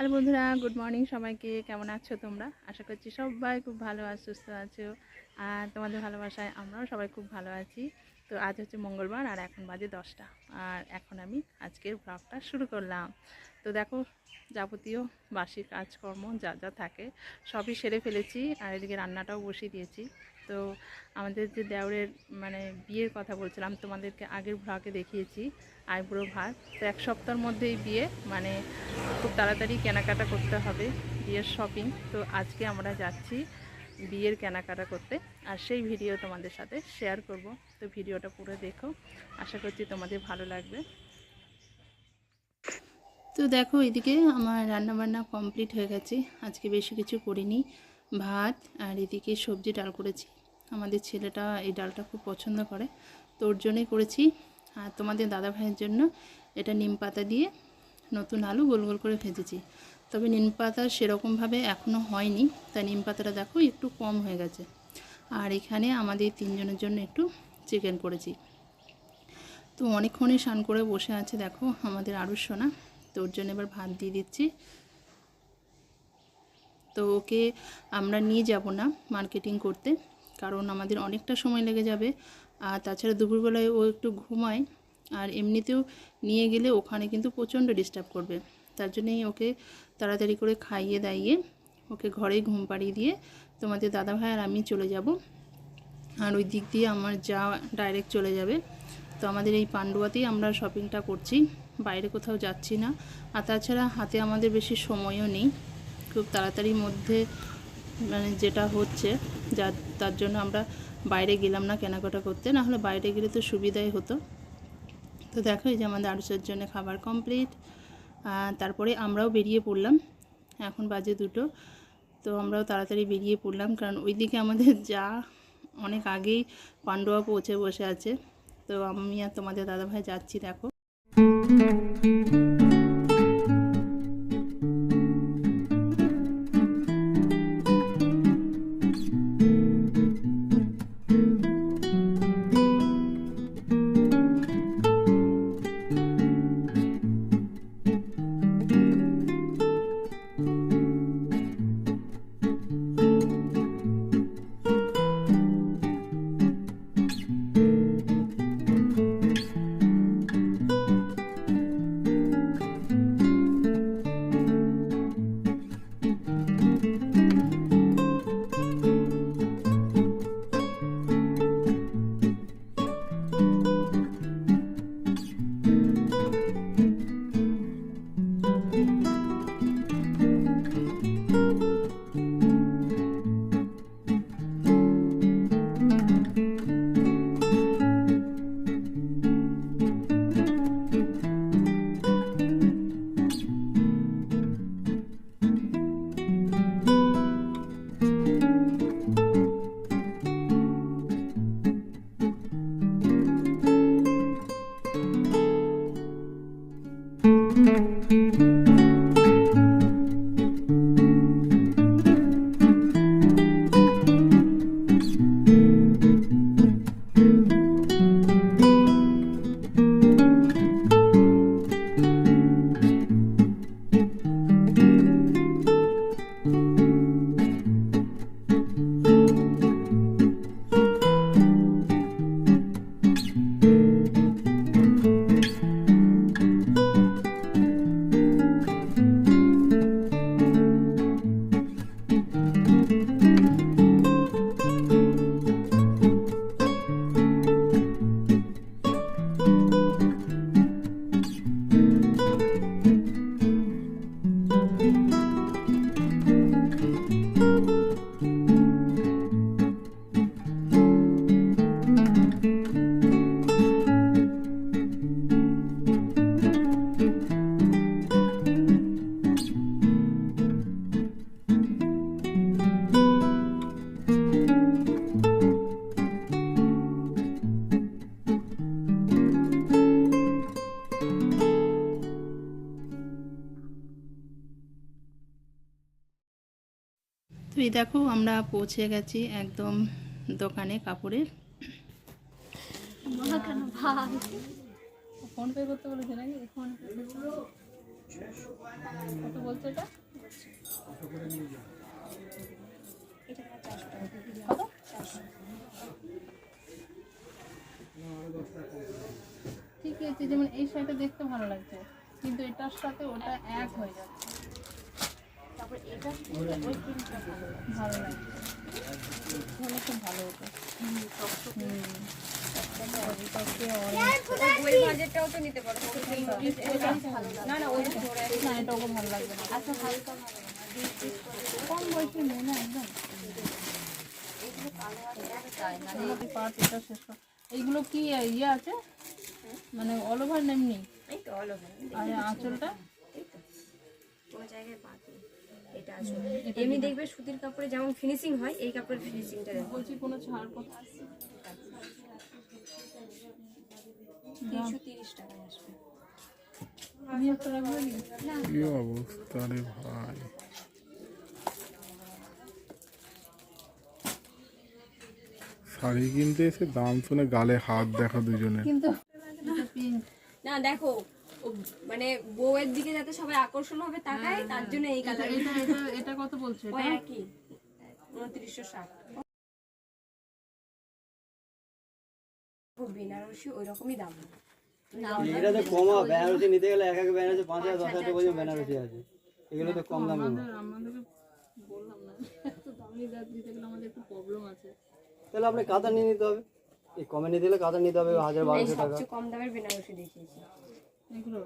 Hello বন্ধুরা good morning সবাইকে। কেমন আছো তোমরা? আশা করছি সবাই খুব ভালো আর সুস্থ আছো। আর তোমাদের ভালোবাসায় আমরাও সবাই খুব ভালো আছি। তো আজ হচ্ছে মঙ্গলবার আর এখন বাজে দশটা। আর এখন আমি আজকের ব্লগটা শুরু করলাম। তো দেখো, যাবতীয় বাসি কাজকর্ম যা যা থাকে সবই সেরে ফেলেছি। আর এদিকে রান্নাটাও বসিয়ে দিয়েছি। তো আমাদের যে দেওরের মানে বিয়ের কথা বলছিলাম, তোমাদেরকে আগের ব্লগে দেখিয়েছি আইব্রো ভাত তো এক সপ্তাহের মধ্যেই বিয়ে মানে খুব তাড়াতাড়ি কেনাকাটা করতে হবে, বিয়ের শপিং তো আজকে আমরা যাচ্ছি বিয়ের কেনাকাটা করতে, আর সেই ভিডিও তোমাদের সাথে শেয়ার করব। তো ভিডিওটা পুরো দেখো, আশা করছি তোমাদের ভালো লাগবে। তো দেখো, এদিকে আমার রান্নাবান্না কমপ্লিট হয়ে গেছে। আজকে বেশি কিছু করিনি, ভাত আর এদিকে সবজি ডাল করেছি। আমাদের ছেলেটা এই ডালটা খুব পছন্দ করে, তো ওর জন্যই করেছি। আর তোমাদের দাদা ভাইয়ের জন্য এটা নিম পাতা দিয়ে নতুন আলু গোল গোল করে ভেজেছি। তবে নিম পাতা সেরকমভাবে এখনও হয়নি, তাই নিম পাতাটা দেখো একটু কম হয়ে গেছে। আর এখানে আমাদের তিনজনের জন্য একটু চিকেন করেছি। তো অনেকক্ষণই স্নান করে বসে আছে দেখো আমাদের আরও সোনা, তো ওর জন্য এবার ভাত দিয়ে দিচ্ছি। তো ওকে আমরা নিয়ে যাব না মার্কেটিং করতে। কারণ আমাদের অনেকটা সময় লেগে যাবে। আর তাছাড়া দুপুরবেলায় ও একটু ঘুমায়। আর এমনিতেও নিয়ে গেলে ওখানে কিন্তু প্রচণ্ড ডিস্টার্ব করবে। তার জন্যই ওকে তাড়াতাড়ি করে খাইয়ে দাইয়ে ওকে ঘরেই ঘুম পাড়িয়ে দিয়ে তোমাদের দাদা দাদাভাই আর আমি চলে যাব। আর ওই দিক দিয়ে আমার যা ডাইরেক্ট চলে যাবে। তো আমাদের এই পান্ডুয়াতেই আমরা শপিংটা করছি। বাইরে কোথাও যাচ্ছি না। আর তাছাড়া হাতে আমাদের বেশি সময়ও নেই। খুব তাড়াতাড়ির মধ্যে মানে যেটা হচ্ছে যা, তার জন্য আমরা বাইরে গেলাম না কেনাকাটা করতে, না হলে বাইরে গেলে তো সুবিধাই হতো। তো দেখো এই যে আমাদের আড়ুষের জন্য খাবার কমপ্লিট তারপরে আমরাও বেরিয়ে পড়লাম। এখন বাজে দুটো, তো আমরাও তাড়াতাড়ি বেরিয়ে পড়লাম, কারণ ওইদিকে আমাদের যা অনেক আগেই পান্ডুয়া পৌঁছে বসে আছে। তো আমি আর তোমাদের দাদাভাই যাচ্ছি, দেখো। তো এই দেখো আমরা পৌঁছে গেছি একদম দোকানে কাপড়ের। মা ফোন পে করতে বলেছে নাকি? ফোন কত বলছে এটা? এটা চারশো টাকা কেজি কত? ঠিক আছে যেমন এই শাড়িটা দেখতে ভালো লাগছে কিন্তু এটার সাথে ওটা এক হয়ে যাচ্ছে তারপর এটা ওই প্রিন্টটা ভালো ভালো খুব ভালো হতো কম বয়সী মেয়ে না একদম এইগুলো কি ইয়ে আছে মানে অল ওভার তো। আর আঁচলটা জায়গায় এটা আসলে এমনি দেখবে সুতির কাপড়ে যেমন ফিনিশিং হয় এই কাপড়ের ফিনিশিংটা দেখো। বলছি কোনো ছাড় কথা তিনশো তিরিশ টাকায় আসবে। কি? অবস্থা রে ভাই? শাড়ি কিনতে এসে দাম শুনে গালে হাত দেখা দুজনে কিন্তু না দেখো মানে বউয়ের দিকে যাতে সবাই আকর্ষণ হবে তাকায় তার জন্য এই কালার এটা কত বলছে এটা? একই। বেনারসি ওই রকমই দাম। এটা তো কমা বেনারসি নিতে গেলে এক এক বেনারসি পাঁচ হাজার দশ হাজার পর্যন্ত বেনারসি আছে। এগুলো তো কম দামে বললাম না এত দামি গাছ দিতে গেলে আমাদের একটু প্রবলেম আছে। তাহলে আপনি কাতা নিয়ে নিতে হবে। এই কমে নিতে গেলে নিতে হবে হাজার বারোশো টাকা। সবচেয়ে কম দামের বেনারসি দেখিয়েছি। এগুলো।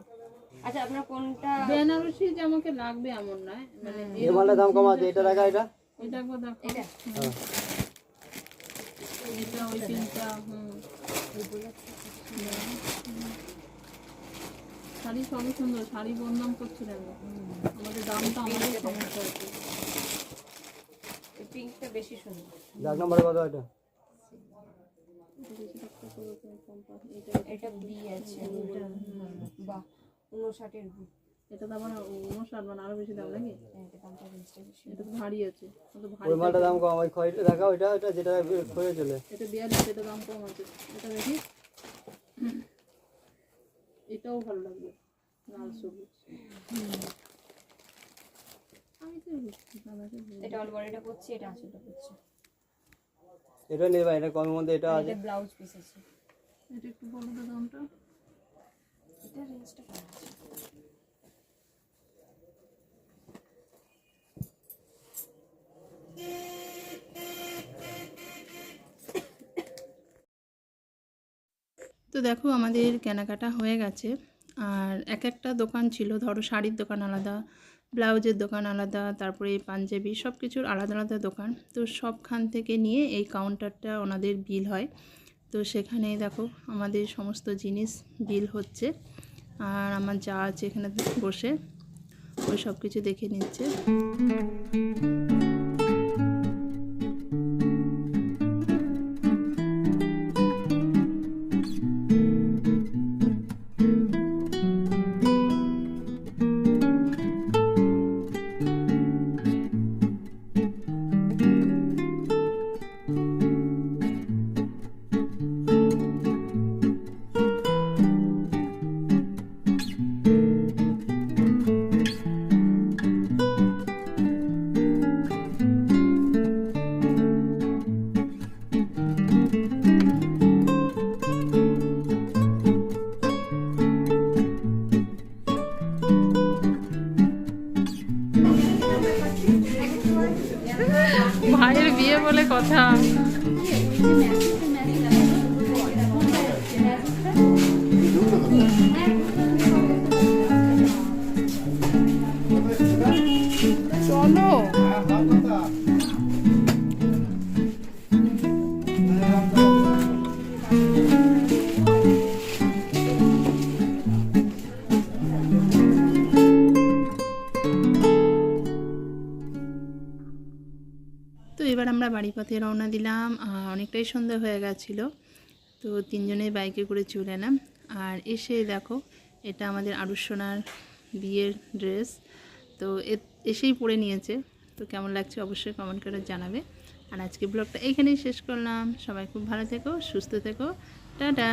আচ্ছা আপনার কোনটা? বেনারসি যে আমাকে লাগবে এমন নয় মানে এই মালটার দাম কম আছে এটা রাখা এটা? এটা একবার দেখো। এটা? হ্যাঁ এটা ওই তিনটা হুম। শাড়ি সবই সুন্দর শাড়ি করছিলেন। আমাদের দামটা আমাদের সমস্যা। আছে এই পিঙ্কটা বেশি সুন্দর। নাম্বার কত এটা। এটা বি আছে। বাহ উনষাটের বি এটা তো উনষাট মানে আরও বেশি দাম নাকি? এটা তো ভারী আছে। ওই মালটার দাম কম ওই খয়টা দেখা ওইটা ওইটা যেটা খয়ে চলে। এটা বিয়াল্লিশ এটা দাম কম আছে। এটা দেখি। এটাও ভালো লাগবে লাল সবুজ। এটা অল করছি এটা আঁচলটা করছি। এটা পারি এটা কমের মধ্যে এটা আছে। এটা ব্লাউজ পিস আছে। এটা একটু বলো তো দামটা। এটা রেঞ্জটা আছে। তো দেখো আমাদের কেনাকাটা হয়ে গেছে। আর এক একটা দোকান ছিল ধরো শাড়ির দোকান আলাদা ব্লাউজের দোকান আলাদা, তারপরে পাঞ্জাবি সব কিছুর আলাদা আলাদা দোকান। তো সবখান থেকে নিয়ে এই কাউন্টারটা ওনাদের বিল হয়। তো সেখানে দেখো আমাদের সমস্ত জিনিস বিল হচ্ছে। আর আমার যা আছে এখানে বসে, ওই সব কিছু দেখে নিচ্ছে। ভাইয়ের বিয়ে বলে কথা। আমরা বাড়ি পথে রওনা দিলাম অনেকটাই সন্ধ্যা হয়ে গেছিল, তো তিনজনে বাইকে করে চলে এলাম। আর এসে দেখো, এটা আমাদের আরুসোনার বিয়ের ড্রেস, তো এসেই পরে নিয়েছে, তো কেমন লাগছে অবশ্যই কমেন্ট করে জানাবে। আর আজকে ব্লগটা এখানেই শেষ করলাম, সবাই খুব ভালো থেকো, সুস্থ থেকো, টাটা!